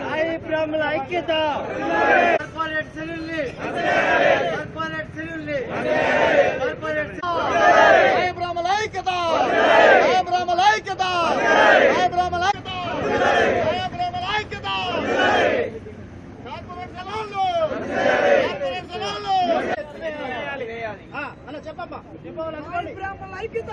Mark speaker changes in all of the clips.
Speaker 1: Sai Brahmana Aikyata corporate సెల్యుల్ని corporate సెల్యుల్ని corporate
Speaker 2: Sai Brahmana Aikyata Sai Brahmana Aikyata Sai Brahmana Aikyata Sai Brahmana Aikyata corporate
Speaker 1: సెల్యుల్ని కార్పొరేట్ సెల్యుల్ని అన్న చెప్పమ్మా
Speaker 2: చెప్పవాలనుకోండి బ్రాహ్మణ ఐక్యత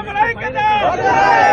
Speaker 1: Bangladesh! Bangladesh!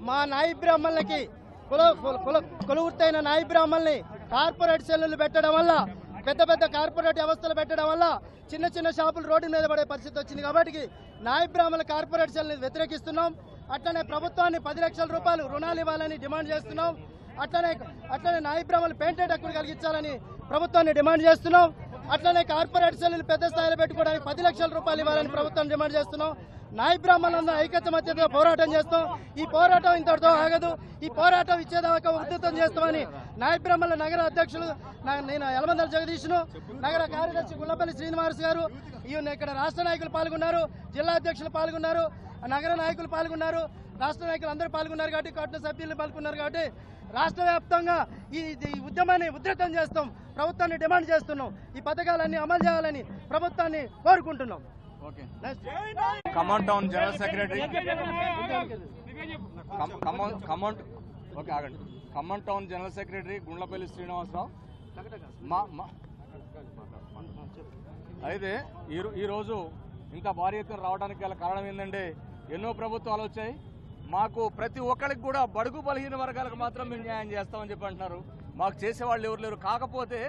Speaker 2: మా నాయి బ్రాహ్మణులకి కుల కుల- కులవృత్తైన నాయి బ్రాహ్మణుల్ని కార్పొరేట్ సెల్లులు పెట్టడం వల్ల పెద్ద పెద్ద కార్పొరేట్ వ్యవస్థలు పెట్టడం వల్ల చిన్న చిన్న షాపులు రోడ్డు మీద పడే పరిస్థితి వచ్చింది కాబట్టి నాయి బ్రాహ్మణుల కార్పొరేట్ సెల్ని వ్యతిరేకిస్తున్నాం. అట్లనే ప్రభుత్వాన్ని పది లక్షల రూపాయలు రుణాలు ఇవ్వాలని డిమాండ్ చేస్తున్నాం. అట్లనే అట్లనే నాయి బ్రాహ్మణులు పెయింటెడ్ హక్కులు కలిగించాలని ప్రభుత్వాన్ని డిమాండ్ చేస్తున్నాం. అట్లనే కార్పొరేట్ సెల్లు పెద్ద స్థాయిలో పెట్టుకోవడానికి పది లక్షల రూపాయలు ఇవ్వాలని ప్రభుత్వం డిమాండ్ చేస్తున్నాం. నాయ బ్రాహ్మణులందరూ ఐక్యత మధ్యతో పోరాటం చేస్తాం. ఈ పోరాటం ఇంతటితో ఆగదు. ఈ పోరాటం ఇచ్చేదాకా ఉధృతం చేస్తామని నాయ బ్రాహ్మణుల నగర అధ్యక్షులు నేను యలమందల జగదీష్ను నగర కార్యదర్శి గుల్లపల్లి శ్రీనివాస్ గారు ఈయన ఇక్కడ రాష్ట్ర నాయకులు పాల్గొన్నారు జిల్లా అధ్యక్షులు పాల్గొన్నారు నగర నాయకులు పాల్గొన్నారు రాష్ట్ర నాయకులు అందరూ పాల్గొన్నారు కాబట్టి కోట్ల సభ్యులు పాల్గొన్నారు కాబట్టి రాష్ట్ర వ్యాప్తంగా ఈ ఉద్యమాన్ని ఉధృతం చేస్తాం. ప్రభుత్వాన్ని డిమాండ్ చేస్తున్నాం. ఈ పథకాలన్నీ అమలు చేయాలని ప్రభుత్వాన్ని కోరుకుంటున్నాం.
Speaker 3: ఖమ్మం టౌన్ జనరల్ సెక్రటరీ ఖమ్- ఖమ్మం ఖమ్మం ఓకే ఆగండి Khammam town general secretary Gundlapalli Srinivasarao మా మా- అయితే ఈరోజు ఇంత భారీ ఎత్తున రావడానికి గల కారణం ఏంటంటే ఎన్నో ప్రభుత్వాలు వచ్చాయి మాకు ప్రతి ఒక్కరికి కూడా బడుగు బలహీన వర్గాలకు మాత్రం మేము న్యాయం చేస్తామని చెప్పి అంటున్నారు మాకు చేసేవాళ్ళు ఎవరు లేరు కాకపోతే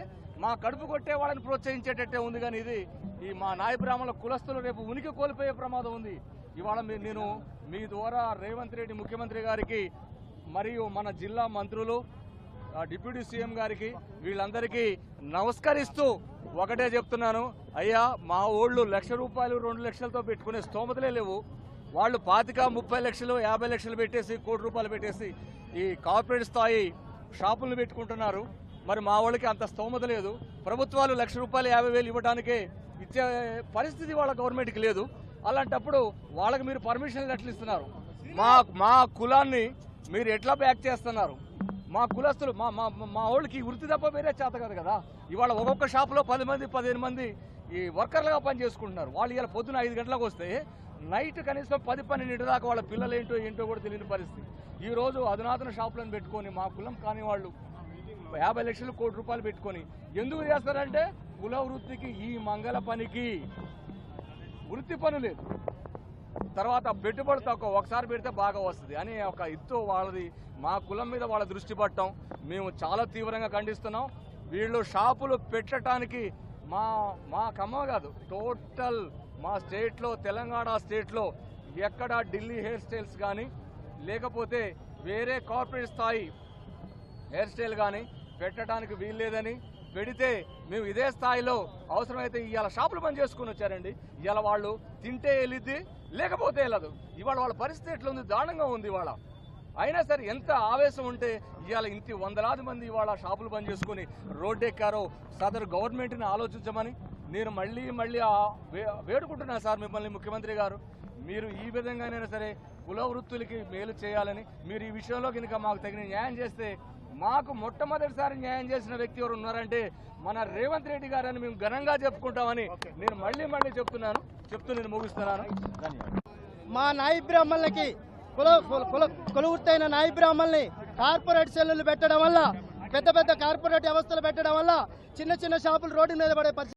Speaker 3: మా కడుపు కొట్టే వాళ్ళని ప్రోత్సహించేటట్టే ఉంది కానీ ఇది ఈ మా నాయ బ్రాహ్మణుల కులస్తులు రేపు ఉనికి కోల్పోయే ప్రమాదం ఉంది. ఇవాళ మీ- నేను మీ ద్వారా రేవంత్ రెడ్డి ముఖ్యమంత్రి గారికి మరియు మన జిల్లా మంత్రులు డిప్యూటీ సీఎం గారికి వీళ్ళందరికీ నమస్కరిస్తూ ఒకటే చెప్తున్నాను. అయ్యా మా ఓళ్ళు లక్ష రూపాయలు రెండు లక్షలతో పెట్టుకునే స్తోమతలే లేవు. వాళ్ళు పాతిక ముప్పై లక్షలు యాభై లక్షలు పెట్టేసి కోటి రూపాయలు పెట్టేసి ఈ కార్పొరేట్ స్థాయి షాపులను పెట్టుకుంటున్నారు. మరి మా వాళ్ళకి అంత స్తోమత లేదు. ప్రభుత్వాలు లక్ష రూపాయలు యాభై వేలు ఇవ్వడానికే ఇచ్చే పరిస్థితి వాళ్ళ గవర్నమెంట్కి లేదు. అలాంటప్పుడు వాళ్ళకి మీరు పర్మిషన్లు ఎట్లు ఇస్తున్నారు? మా మా కులాన్ని మీరు ఎట్లా బ్యాక్ చేస్తున్నారు? మా కులస్తులు మా మా మా వాళ్ళకి వృత్తి తప్ప వేరే చేత కాదు కదా. ఇవాళ ఒక్కొక్క షాపులో పది మంది పదిహేను మంది ఈ వర్కర్లుగా పని చేసుకుంటున్నారు వాళ్ళు ఇలా పొద్దున ఐదు గంటలకు వస్తే నైట్ కనీసం పది పన్నెండు దాకా వాళ్ళ పిల్లలు ఏంటో ఏంటో కూడా తెలియని పరిస్థితి. ఈ రోజు అధునాతన షాపులను పెట్టుకొని మా కులం కాని వాళ్ళు యాభై లక్షలు కోటి రూపాయలు పెట్టుకొని ఎందుకు చేస్తారంటే కుల వృత్తికి ఈ మంగళ పనికి. వృత్తి పని లేదు. తర్వాత పెట్టుబడి తక్కువ ఒకసారి పెడితే బాగా వస్తుంది. అని ఒక ఎత్తు వాళ్ళది మా కులం మీద వాళ్ళ దృష్టి పట్టడం మేము చాలా తీవ్రంగా ఖండిస్తున్నాం. వీళ్ళు షాపులు పెట్టడానికి మా మా కమ్మ కాదు టోటల్ మా స్టేట్లో తెలంగాణ స్టేట్లో ఎక్కడ ఢిల్లీ హెయిర్ స్టైల్స్ కానీ లేకపోతే వేరే కార్పొరేట్ స్థాయి హెయిర్ స్టైల్ కానీ పెట్టడానికి వీల్లేదని పెడితే మేము ఇదే స్థాయిలో అవసరమైతే ఇవాళ షాపులు బంద్ చేసుకుని వచ్చారండి. ఇవాళ వాళ్ళు తింటే వెళ్ళిద్ది లేకపోతే వెళ్ళదు ఇవాళ వాళ్ళ పరిస్థితి ఎట్లుంది? దారుణంగా ఉంది ఇవాళ. అయినా సరే ఎంత ఆవేశం ఉంటే ఇవాళ ఇంటి వందలాది మంది ఇవాళ షాపులు బంద్ చేసుకుని రోడ్డు ఎక్కారో సదరు గవర్నమెంట్ని ఆలోచించమని నేను మళ్ళీ మళ్ళీ వేడుకుంటున్నాను వే- సార్ మిమ్మల్ని ముఖ్యమంత్రి గారు. మీరు ఈ విధంగానైనా సరే కుల వృత్తులకి మేలు చేయాలని మీరు ఈ విషయంలో కనుక మాకు తగిన న్యాయం చేస్తే మాకు మొట్టమొదటిసారి న్యాయం చేసిన వ్యక్తి ఎవరు ఉన్నారంటే మన రేవంత్ రెడ్డి గారని మేము ఘనంగా చెప్పుకుంటామని నేను మళ్ళీ మళ్ళీ చెప్తున్నాను. చెప్తూ నేను ముగిస్తున్నాను. ధన్యవాదాలు.
Speaker 2: మా నాయి బ్రాహ్మణులకి కుల కుల- కుల కులవృత్తైన నాయి బ్రాహ్మణుల్ని కార్పొరేట్ సెల్లులు పెట్టడం వల్ల పెద్ద పెద్ద కార్పొరేట్ వ్యవస్థలు పెట్టడం వల్ల చిన్న చిన్న షాపులు రోడ్డు మీద పడే పరిస్థితి